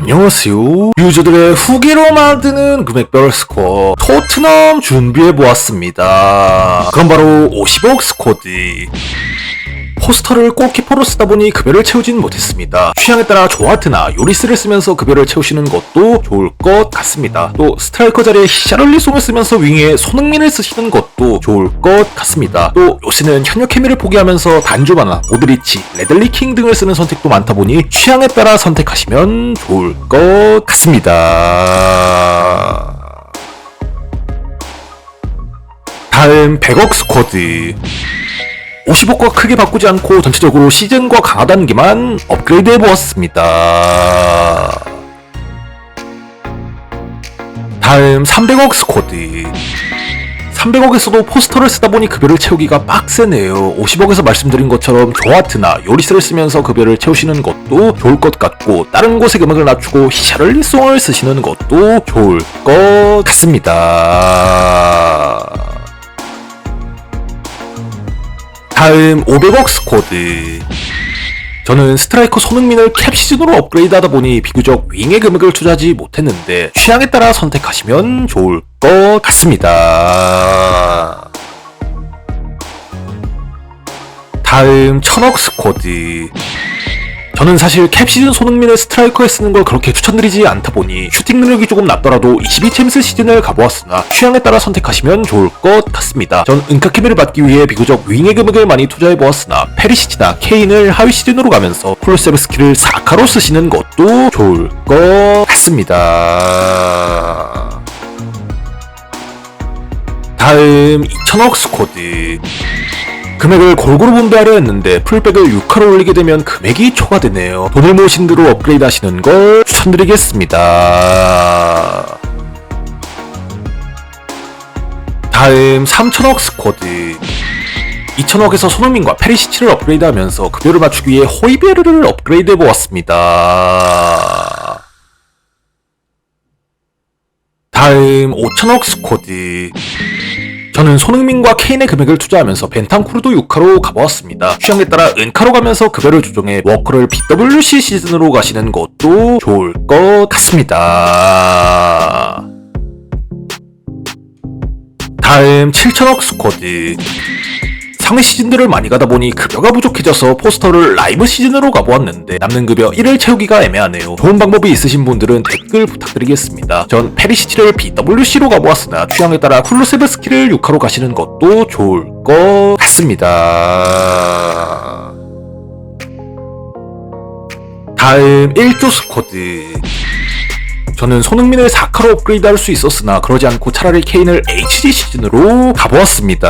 안녕하세요. 유저들의 후기로 만드는 금액별 스코어 토트넘 준비해보았습니다. 그럼 바로 50억 스쿼드. 포스터를 골키퍼로 쓰다 보니 급여를 채우진 못했습니다. 취향에 따라 조하트나 요리스를 쓰면서 급여를 채우시는 것도 좋을 것 같습니다. 또 스트라이커 자리에 히샤를리송을 쓰면서 윙에 손흥민을 쓰시는 것도 좋을 것 같습니다. 또 요새는 현역 케미를 포기하면서 단주바나 모드리치, 레들리 킹 등을 쓰는 선택도 많다 보니 취향에 따라 선택하시면 좋을 것 같습니다. 다음 100억 스쿼드 50억과 크게 바꾸지 않고 전체적으로 시즌과 강화다는 게만 업그레이드 해보았습니다. 다음 300억 스쿼드 300억에서도 포스터를 쓰다 보니 급여를 채우기가 빡세네요. 50억에서 말씀드린 것처럼 조아트나 요리스를 쓰면서 급여를 채우시는 것도 좋을 것 같고 다른 곳의 금액을 낮추고 히샤를리송을 쓰시는 것도 좋을 것 같습니다. 다음 500억 스쿼드 저는 스트라이커 손흥민을 캡 시즌으로 업그레이드 하다 보니 비교적 윙의 금액을 투자하지 못했는데 취향에 따라 선택하시면 좋을 것 같습니다. 다음 1000억 스쿼드 저는 사실 캡 시즌 손흥민을 스트라이커에 쓰는 걸 그렇게 추천드리지 않다 보니 슈팅 능력이 조금 낮더라도 22챔스 시즌을 가보았으나 취향에 따라 선택하시면 좋을 것 같습니다. 전 은카케미를 받기 위해 비교적 윙의 금액을 많이 투자해보았으나 페리시치나 케인을 하위 시즌으로 가면서 쿨세브스키를 사카로 쓰시는 것도 좋을 것 같습니다. 다음 2000억 스쿼드 금액을 골고루 분배하려 했는데 풀백을 6화로 올리게 되면 금액이 초과되네요. 돈을 모으신 대로 업그레이드 하시는 걸 추천드리겠습니다. 다음 3000억 스쿼드 2000억에서 손흥민과 페리시치를 업그레이드 하면서 급여를 맞추기 위해 호이베르를 업그레이드 해보았습니다. 다음 5000억 스쿼드 저는 손흥민과 케인의 금액을 투자하면서 벤탄쿠르도 6카로 가보았습니다. 취향에 따라 은카로 가면서 급여를 조정해 워커를 BWC 시즌으로 가시는 것도 좋을 것 같습니다. 다음 7천억 스쿼드 상위 시즌들을 많이 가다 보니 급여가 부족해져서 포스터를 라이브 시즌으로 가보았는데 남는 급여 1을 채우기가 애매하네요. 좋은 방법이 있으신 분들은 댓글 부탁드리겠습니다. 전 페리시치를 BWC로 가보았으나 취향에 따라 쿨루세브스키를 6화로 가시는 것도 좋을 것 같습니다. 다음 1조 스쿼드 저는 손흥민을 4카로 업그레이드 할 수 있었으나 그러지 않고 차라리 케인을 HG 시즌으로 가보았습니다.